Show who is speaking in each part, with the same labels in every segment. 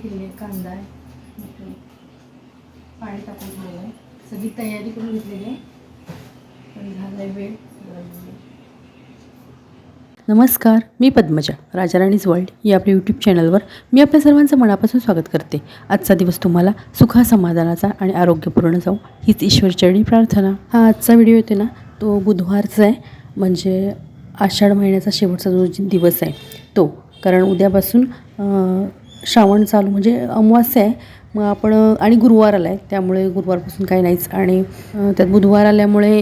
Speaker 1: तयारी केलेली आहे कांदा आहे पाणी टाकून ठेवलेलं आहे सगळी तयारी करून घेतलेली आहे. पण झाला आहे वेळ. नमस्कार मी पद्मजा राजाराणीज वर्ल्ड या आपल्या यूट्यूब चॅनलवर मी आपल्या सर्वांचं मनापासून स्वागत करते. आजचा दिवस तुम्हाला सुखा समाधानाचा आणि आरोग्यपूर्ण जाऊ हीच ईश्वरचरणी प्रार्थना. हा आजचा व्हिडिओ येते ना तो बुधवारचा आहे. म्हणजे आषाढ महिन्याचा शेवटचा जो दिवस आहे तो. कारण उद्यापासून श्रावण चालू म्हणजे अमावास्या आहे. मग आपण आणि गुरुवार आला आहे त्यामुळे गुरुवारपासून काही नाहीच. आणि त्यात बुधवार आल्यामुळे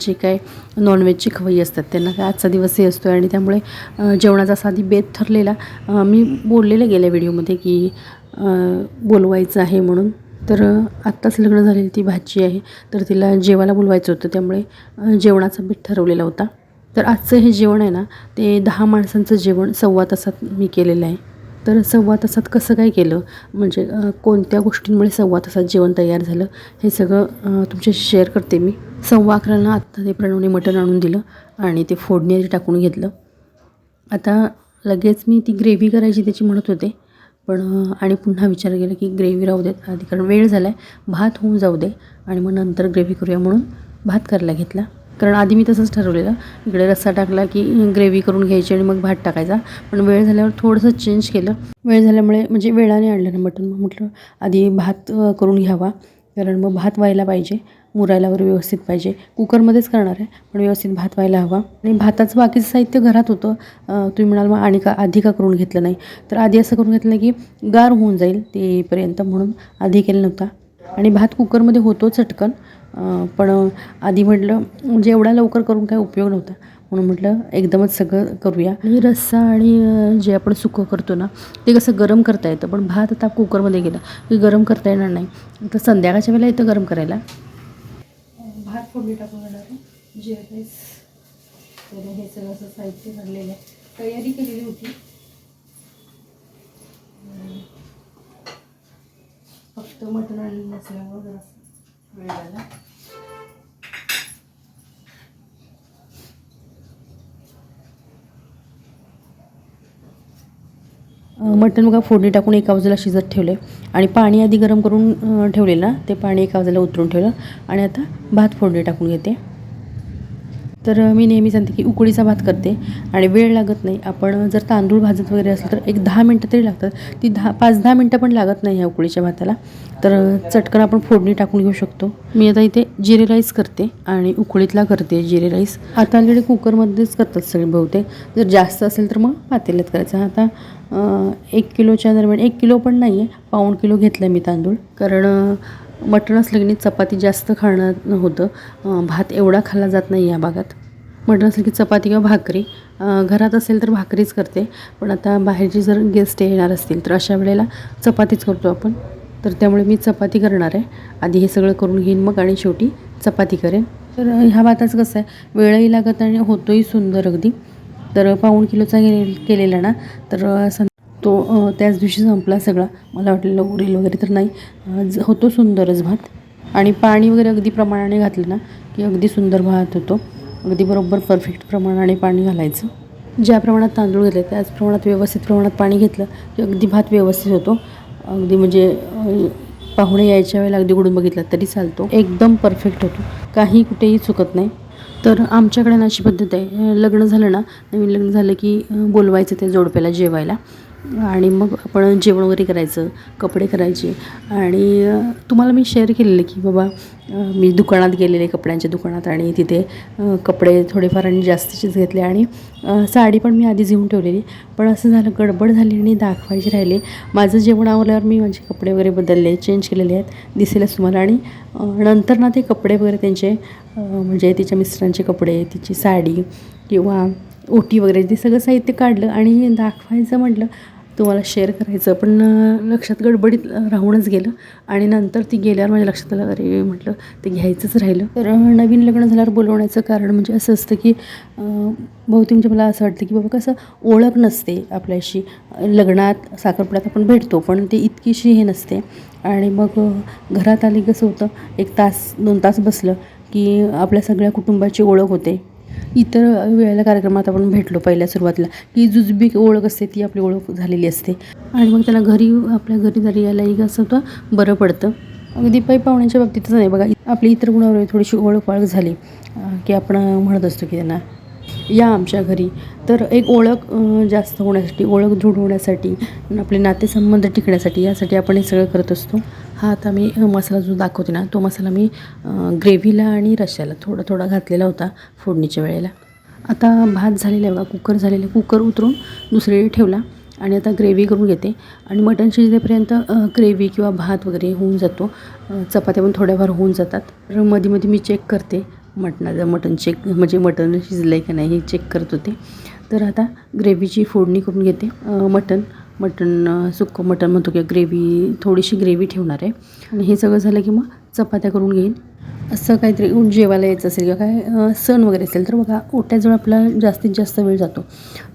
Speaker 1: जे काय नॉनव्हेजची खवई असतात त्यांना काय आजचा दिवसही असतो आहे आणि त्यामुळे जेवणाचा असा आधी बेत ठरलेला. मी बोललेलं गेल्या व्हिडिओमध्ये की बोलवायचं आहे म्हणून. तर आत्ताच लग्न झालेली ती भाजी आहे. तर तिला जेवायला बोलवायचं होतं. त्यामुळे जेवणाचा बेत ठरवलेला होता. तर आजचं हे जेवण आहे ना ते दहा माणसांचं जेवण सव्वा तासात मी केलेलं आहे. तर सव्वा तासात कसं काय केलं? म्हणजे कोणत्या गोष्टींमुळे सव्वा तासात जेवण तयार झालं? हे सगळं तुमच्याशी शेअर करते मी. सव्वा अकराला आत्ता ते प्रणवने मटण आणून दिलं आणि ते फोडणी टाकून घेतलं. आता लगेच मी ती ग्रेव्ही करायची त्याची म्हणत होते. पण आणि पुन्हा विचार केला की ग्रेव्ही राहू देत आधी कारण वेळ झाला आहे भात होऊन जाऊ दे. आणि मग नंतर ग्रेव्ही करूया म्हणून भात करायला घेतला. कारण आधी मी तसंच ठरवलेलं. इकडे रस्सा टाकला की ग्रेव्ही करून घ्यायची आणि मग भात टाकायचा. पण वेळ झाल्यावर थोडंसं चेंज केलं. वेळ झाल्यामुळे म्हणजे वेळाने आणलं ना मटण. मग म्हटलं आधी भात करून घ्यावा. कारण मग भात व्हायला पाहिजे. मुरायला वगैरे व्यवस्थित पाहिजे. कुकरमध्येच करणार आहे पण व्यवस्थित भात व्हायला हवा. आणि भाताचं बाकीचं साहित्य घरात होतं. तुम्ही म्हणाल मग आणि का आधी का करून घेतलं नाही? तर आधी असं करून घेतलं की गार होऊन जाईल तेपर्यंत म्हणून आधी केलं नव्हता. आणि भात कुकरमध्ये होतो चटकन. पण आधी म्हटलं म्हणजे एवढा लवकर करून काही उपयोग नव्हता. म्हणून म्हटलं एकदमच सगळं करूया. आणि रस्सा आणि जे आपण सुकं करतो ना ते कसं गरम करता येतं. पण भात आता कुकरमध्ये गेला की गरम करता येणार नाही. तर संध्याकाळच्या वेळेला येतं गरम करायला. भात फोडणी टाकून घेणार आहे. तर हे सगळं असं साहित्य भरलेलं आहे. तयारी केलेली होती. फक्त मटण आणि नसल्यामुळं जरा वेळ झाला मटण बघा फोडणी टाकून एका बाजूला शिजत ठेवले आणि पाणी आधी गरम करून ठेवले ठेवलेलं ना ते पाणी एका बाजूला उतरून ठेवलं. आणि आता भात फोडणी टाकून घेते. तर मी नेहमी सांगते की उकडीचा भात करते आणि वेळ लागत नाही. आपण जर तांदूळ भाजत वगैरे असलं तर एक दहा मिनटं तरी लागतात. ती दहा पाच दहा मिनटं पण लागत नाही ह्या उकडीच्या भाताला. तर चटकन आपण फोडणी टाकून घेऊ शकतो. मी आता इथे जिरे राईस करते आणि उकळीतला करते जिरे राईस. आता ऑलरेडी कुकरमध्येच करतात सगळे बहुतेक. जर जास्त असेल तर मग पातेल्यात करायचं. आता एक किलोच्या दरम्यान एक किलो पण नाही आहे पाऊण किलो घेतलं मी तांदूळ. कारण मटण असलं की नाही चपाती जास्त खाणं होतं भात एवढा खाल्ला जात नाही या भागात. मटण असलं की चपाती किंवा भाकरी. घरात असेल तर भाकरीच करते. पण आता बाहेरचे जर गेस्ट येणार असतील तर अशा वेळेला चपातीच करतो आपण. तर त्यामुळे मी चपाती करणार आहे. आधी हे सगळं करून घेईन मग आणि शेवटी चपाती करेन. तर ह्या भाताचं कसं आहे? वेळही लागत आणि होतोही सुंदर अगदी. तर पाऊण किलोचा गेले केलेला ना? तर सं तो त्याच दिवशी संपला सगळा. मला वाटलेलं उरेल वगैरे तर नाही. ज- होतो सुंदरच भात. आणि पाणी वगैरे अगदी प्रमाणाने घातलं ना की अगदी सुंदर भात होतो. अगदी बरोबर परफेक्ट प्रमाणाने पाणी घालायचं. ज्या प्रमाणात तांदूळ घेतले त्याच प्रमाणात व्यवस्थित प्रमाणात पाणी घेतलं की अगदी भात व्यवस्थित होतो. अगदी म्हणजे पाहुणे यायच्या वेळेला अगदी गुडून बघितला तरी चालतो. एकदम परफेक्ट होतो. काही कुठेही चुकत नाही. तर आमच्याकडे ना अशी पद्धत आहे. लग्न झालं ना नवीन लग्न झालं की बोलवायचं ते जोडप्याला जेवायला. आणि मग आपण जेवण वगैरे करायचं कपडे करायचे. आणि तुम्हाला मी शेअर केलेलं की बाबा मी दुकानात गेलेले कपड्यांच्या दुकानात आणि तिथे कपडे थोडेफार आणि जास्तीचेच घेतले आणि साडी पण मी आधीच घेऊन ठेवलेली. पण असं झालं गडबड झाली आणि दाखवायचे राहिले. माझं जेवण आवल्यावर मी माझे कपडे वगैरे बदलले चेंज केलेले आहेत दिसेलच तुम्हाला. आणि नंतर ना ते कपडे वगैरे त्यांचे म्हणजे तिच्या मिस्टरांचे कपडे तिची साडी किंवा ओटी वगैरे ते सगळं साहित्य काढलं आणि दाखवायचं म्हटलं तुम्हाला शेअर करायचं. पण लक्षात गडबडीत राहूनच गेलं. आणि नंतर ती गेल्यावर माझ्या लक्षात आलं अरे म्हटलं ते घ्यायचंच राहिलं. तर नवीन लग्न झाल्यावर बोलवण्याचं कारण म्हणजे असं असतं की बहुतेक म्हणजे मला असं वाटतं की बाबा कसं ओळख नसते आपल्याशी. लग्नात साखरपुड्यात आपण भेटतो पण ते इतकीशी हे नसते. आणि मग घरात आली कसं होतं एक तास दोन तास बसलं की आपल्या सगळ्या कुटुंबाची ओळख होते. इतर वेळेला कार्यक्रमात आपण भेटलो पहिल्या सुरुवातीला की जुजबी ओळख असते ती आपली ओळख झालेली असते. आणि मग त्याला घरी आपल्या घरी जरी यायलाही कसं होतं बरं पडतं. अगदी पै पाहुण्याच्या बाबतीतच नाही बघा आपली इतर गुणावर थोडीशी ओळख ओळख झाली की आपण म्हणत असतो की त्यांना या आमच्या घरी. तर एक ओळख जास्त होण्यासाठी ओळख दृढ होण्यासाठी आपले नातेसंबंध टिकण्यासाठी यासाठी आपण हे सगळं करत असतो. हा आता मी मसाला जो दाखवते ना तो मसाला मी ग्रेव्हीला आणि रश्श्याला थोडा थोडा घातलेला होता फोडणीच्या वेळेला. आता भात झालेला आहे बघा कुकर झालेलं आहे. कुकर उतरून दुसरीकडे ठेवला आणि आता ग्रेव्ही करून घेते. आणि मटण शिजल्यापर्यंत ग्रेव्ही किंवा भात वगैरे होऊन जातो. चपात्या पण थोड्याफार होऊन जातात. तर मध्ये मध्ये मी चेक करते. मटणाचं मटण चेक म्हणजे मटण शिजलं आहे का नाही हे चेक करत होते. तर आता ग्रेव्हीची फोडणी करून घेते. मटण मटण सुक्कं मटण म्हणतो किंवा ग्रेव्ही थोडीशी ग्रेव्ही ठेवणार आहे. आणि हे सगळं झालं की मग चपात्या करून घेईन. असं काहीतरी जेवायला यायचं असेल किंवा काय सण वगैरे असेल तर बघा ओट्याजवळ आपला जास्तीत जास्त वेळ जातो.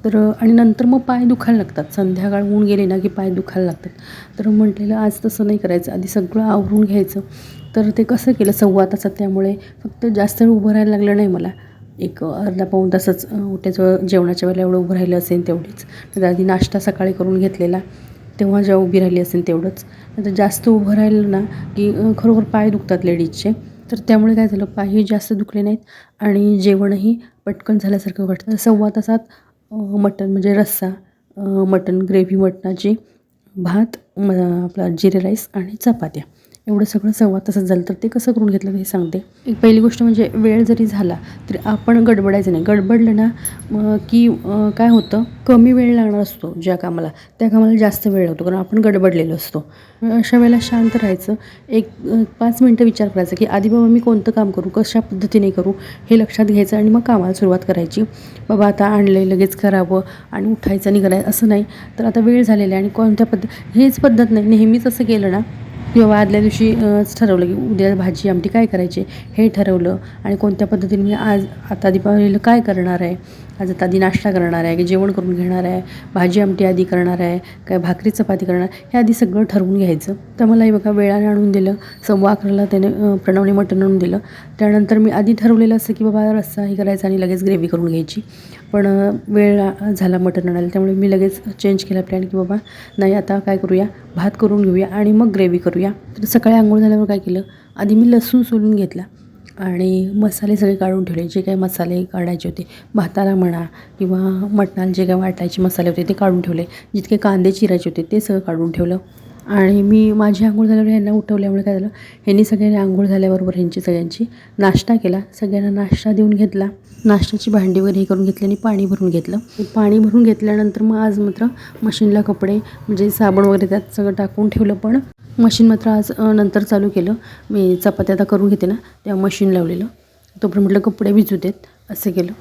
Speaker 1: तर आणि नंतर मग पाय दुखायला लागतात. संध्याकाळ होऊन गेले ना की पाय दुखायला लागतात. तर म्हटलेलं आज तसं नाही करायचं. आधी सगळं आवरून घ्यायचं. तर ते कसं केलं? सव्वा तासात त्यामुळे फक्त जास्त वेळ उभं राहायला लागलं नाही मला. एक अर्धा पाऊण तासच अ, जेवणाच्या वेळेला एवढं उभं राहिलं असेल तेवढीच. तर आधी नाश्ता सकाळी करून घेतलेला तेव्हा जेव्हा उभी राहिली असेल तेवढंच. नंतर जास्त उभं राहिलं ना की खरोखर पाय दुखतात लेडीजचे. तर त्यामुळे काय झालं? पायही जास्त दुखले नाहीत आणि जेवणही पटकन झाल्यासारखं वाटतं. सव्वा तासात मटण म्हणजे रस्सा मटण ग्रेव्ही मटणाची भात म आपला जिरे राईस आणि चपात्या. एवढं सगळं सव्वा तासात झालं तर ते कसं करून घेतलं हे सांगते. एक पहिली गोष्ट म्हणजे वेळ जरी झाला तरी आपण गडबडायचं नाही. गडबडलं ना मग की काय होतं? कमी वेळ लागणार असतो ज्या कामाला. त्या कामाला जास्त वेळ लागतो कारण आपण गडबडलेलो असतो. अशा वेळेला शांत राहायचं. एक पाच मिनटं विचार करायचा की आधी बाबा मी कोणतं काम करू? कशा पद्धतीने करू? हे लक्षात घ्यायचं आणि मग कामाला सुरुवात करायची. बाबा आता आणलं लगेच करावं आणि उठायचं आणि करायचं. असं नाही. तर आता वेळ झालेला आहे आणि कोणत्या पद्धत हेच पद्धत नाही. नेहमीच असं केलं ना किंवा आदल्या दिवशी ठरवलं की उद्या भाजी आमटी काय करायची हे ठरवलं आणि कोणत्या पद्धतीने मी आज आता दीपावलीला काय करणार आहे? आज आता आधी नाश्ता करणार आहे की जेवण करून घेणार आहे भाजी आमटी आधी करणार आहे काय भाकरी चपाती करणार हे आधी सगळं ठरवून घ्यायचं. तर मलाही बघा वेळाने आणून दिलं सव्वा अकराला त्याने प्रणवने मटण आणून दिलं. त्यानंतर मी आधी ठरवलेलं असतं की बाबा रस्सा हे करायचा आणि लगेच ग्रेव्ही करून घ्यायची. पण वेळ झाला मटण आणायला त्यामुळे मी लगेच चेंज केला प्लॅन की बाबा नाही आता काय करूया? भात करून घेऊया आणि मग ग्रेव्ही करूया. तर सकाळी आंघोळ झाल्यावर काय केलं? आधी मी लसूण सोलून घेतला आणि मसाले सगळे काढून ठेवले. जे काही मसाले काढायचे होते भाताला म्हणा किंवा मटणाला जे काही वाटायचे मसाले होते ते काढून ठेवले. जितके कांदे चिरायचे होते ते सगळं काढून ठेवलं. आणि मी माझी आंघोळ झाल्यावर ह्यांना उठवल्यामुळे काय झालं ह्यांनी सगळ्यांनी आंघोळ झाल्याबरोबर ह्यांची सगळ्यांची नाश्ता केला. सगळ्यांना नाश्ता देऊन घेतला. नाश्त्याची भांडी वगैरे हे करून घेतली आणि पाणी भरून घेतलं. पाणी भरून घेतल्यानंतर मग आज मात्र मशीनला कपडे म्हणजे साबण वगैरे त्यात सगळं टाकून ठेवलं. पण मशीन मात्र आज नंतर चालू केलं. मी चपात्या आता करून घेते ना तेव्हा मशीन लावलेलं. तोपर्यंत म्हटलं कपडे भिजू देत असं केलं.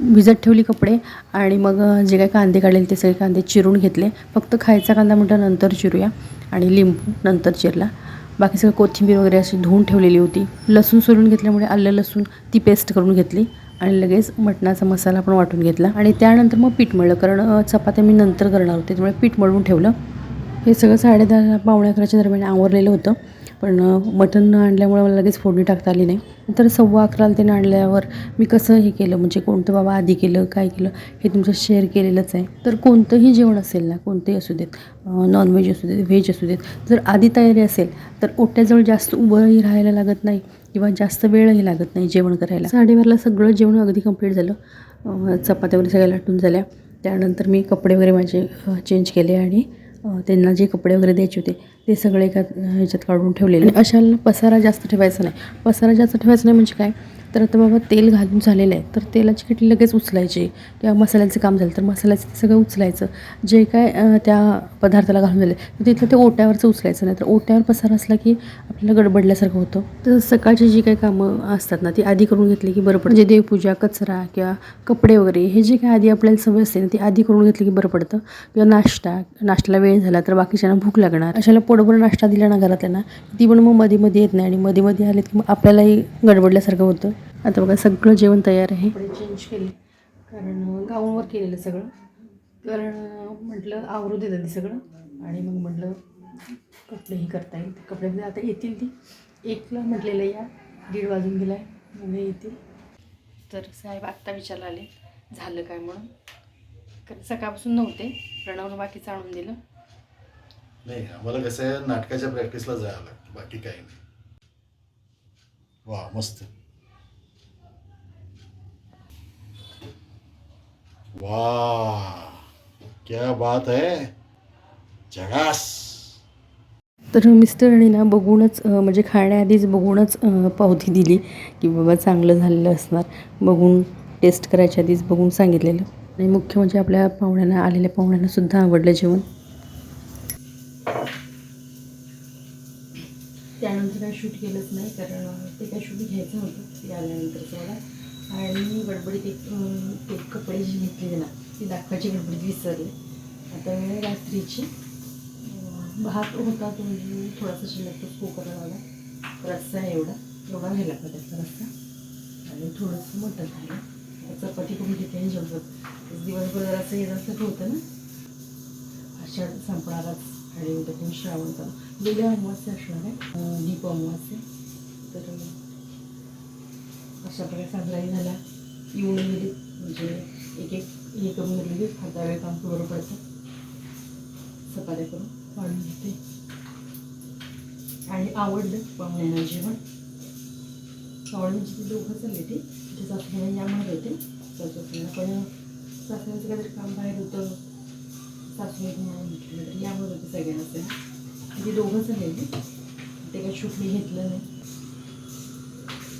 Speaker 1: भिजत ठेवली कपडे आणि मग जे काही कांदे काढलेले ते सगळे कांदे चिरून घेतले. फक्त खायचा कांदा म्हटलं नंतर चिरूया आणि लिंबू नंतर चिरला. बाकी सगळं कोथिंबीर वगैरे अशी धुवून ठेवलेली होती. लसूण सोलून घेतल्यामुळे आलं लसूण ती पेस्ट करून घेतली आणि लगेच मटणाचा मसाला पण वाटून घेतला. आणि त्यानंतर मग पीठ मळलं कारण चपात्या मी नंतर करणार होते त्यामुळे पीठ मळून ठेवलं. हे सगळं साडेदहा पावणे अकराच्या दरम्यान आवरलेलं होतं. पण मटन न आणल्यामुळे मला लगेच फोडणी टाकता आली नाही. नंतर सव्वा अकराला त्याने आणल्यावर मी कसं हे केलं म्हणजे कोणतं बाबा आधी केलं काय केलं हे तुमचं शेअर केलेलंच आहे. तर कोणतंही जेवण असेल ना कोणतंही असू देत नॉनव्हेज असू देत व्हेज असू देत जर आधी तयारी असेल तर ओट्याजवळ जास्त उभंही राहायला लागत नाही किंवा जास्त वेळही लागत नाही जेवण करायला. साडेबारला सगळं जेवण अगदी कंप्लीट झालं. चपात्या वगैरे सगळ्या लाटून झाल्या. त्यानंतर मी कपडे वगैरे माझे चेंज केले आणि त्यांना जे कपडे वगैरे द्यायचे होते ते सगळे एका ह्याच्यात काढून ठेवलेले. अशाला पसारा जास्त ठेवायचा नाही. पसारा जास्त ठेवायचा नाही म्हणजे काय? तर आता बाबा तेल घालून झालेलं आहे. तर तेलाची किटली लगेच उचलायची? किंवा मसाल्याचं काम झालं तर मसाल्याचं ते सगळं उचलायचं. जे काय त्या पदार्थाला घालून झाले तर तिथलं ते ओट्यावरचं उचलायचं नाही. तर ओट्यावर पसार असला की आपल्याला गडबडल्यासारखं होतं. तर सकाळची जी काही कामं असतात ना ती आधी करून घेतली की बरं पडतं. म्हणजे देवपूजा कचरा किंवा कपडे वगैरे हे जे काय आधी आपल्याला सवय असते ना ती आधी करून घेतली की बरं पडतं. किंवा नाश्ता नाश्त्याला वेळ झाला तर बाकीच्यांना भूक लागणार. अशाला पोट पोटभर नाश्ता दिला ना घरातल्या ती पण मग मध्ये मध्ये येत नाही आणि मध्ये मध्ये आले की मग आपल्यालाही गडबडल्यासारखं होतं. आता बघा सगळं जेवण तयार आहे. चेंज केले. कारण गाऊनवर केलेलं सगळं. कारण म्हटलं आवरू देतात ते सगळं. आणि मग म्हटलं कपडेही करता येईल. कपडे म्हणजे आता येतील ती. एकला म्हटलेलं या. दीड वाजून गेला आहे म्हणजे येतील. तर साहेब आत्ता विचारला आले. झालं काय म्हणून? कारण सकाळपासून नव्हते. प्रणवनं बाकीचं आणून दिलं.
Speaker 2: नाही आम्हाला कसं आहे नाटकाच्या प्रॅक्टिसला जायला लागतं बाकी काही नाही. वा मस्त. वा क्या बात है. जगास.
Speaker 1: तर मिस्टरने ना बघूनच म्हणजे खाण्याआधीच बघूनच पावती दिली की बाबा चांगलं झालेलं असणार. बघून टेस्ट करायच्या आधीच बघून सांगितलेलं. आणि मुख्य म्हणजे आपल्या पाहुण्यांना आलेल्या पाहुण्यांनासुद्धा आवडलं जेवण त्यानंतर काही शूट केलंच नाही कारण ते काय शूट घ्यायचं होतं ते आल्यानंतरच मला आणि गडबडीत एक एक कपडे जी घेतलेले ना ती दाखवायची गडबडीत विसरले. आता वेळ रात्रीची भात होता तो म्हणजे थोडासा शिल्लक तो कुकरला लावला रस्सा आहे एवढा एवढा राहिला का त्याचा रस्सा. आणि थोडंसं मटण राहिलं चपाती करून घेते आणि जेवतात दिवसभर जरासं हे जास्त होतं ना. आषाढ संपणाराच. आणि उद्यातून श्रावण चालू. गेल्या अमावस्या असणार आहे अं, दीप अमावस्या. तर अशा प्रकारे चांगलाही झाला येऊन गेली. म्हणजे एक एक हे करून घेतलं की वेळ काम बरं पडतं. चपात्या करून वाढून घेते आणि आवडलं पाहुण्यांना जेवण. आवड म्हणजे ती दोघं चालले ते. तिथे सासूबाई या म्हणत होते सासूबाईंना पण सासूबाईंचं काहीतरी काम बाहेर होतं. सासूबाई म्हणून म्हटलं तर या होते सगळ्यांना म्हणजे ते दोघं चाललेले ते काही शूट मी घेतलं नाही.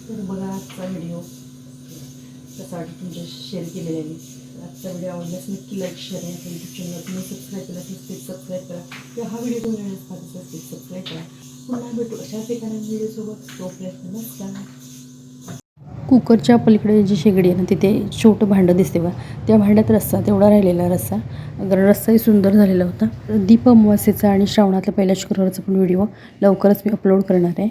Speaker 1: तर बघा आजचा व्हिडिओ कसा वाटतं तुमच्या शेअर केलेला आहे मी. आजचा व्हिडिओ आवडल्यास नक्की लाईक शेअर आहे आपल्या यूट्यूब चॅनल तुम्ही सबस्क्राईब केला असेल प्लीज सबस्क्राईब करा. किंवा हा व्हिडिओ तुम्ही वेळेस पाहत असाल सबस्क्राईब करा. पुन्हा भेटू अशाच एखाद्या व्हिडिओसोबत तो प्रयत्न नमस्कार. कुकरच्या पलीकडे जी शेगडी आहे ना तिथे छोटं भांडं दिसते बघा. त्या भांड्यात रस्सा तेवढा राहिलेला रस्सा. कारण रस्साही सुंदर झालेला होता. दीप अमावास्येचा आणि श्रावणातल्या पहिल्या शुक्रवारचा पण व्हिडिओ लवकरच मी अपलोड करणार आहे.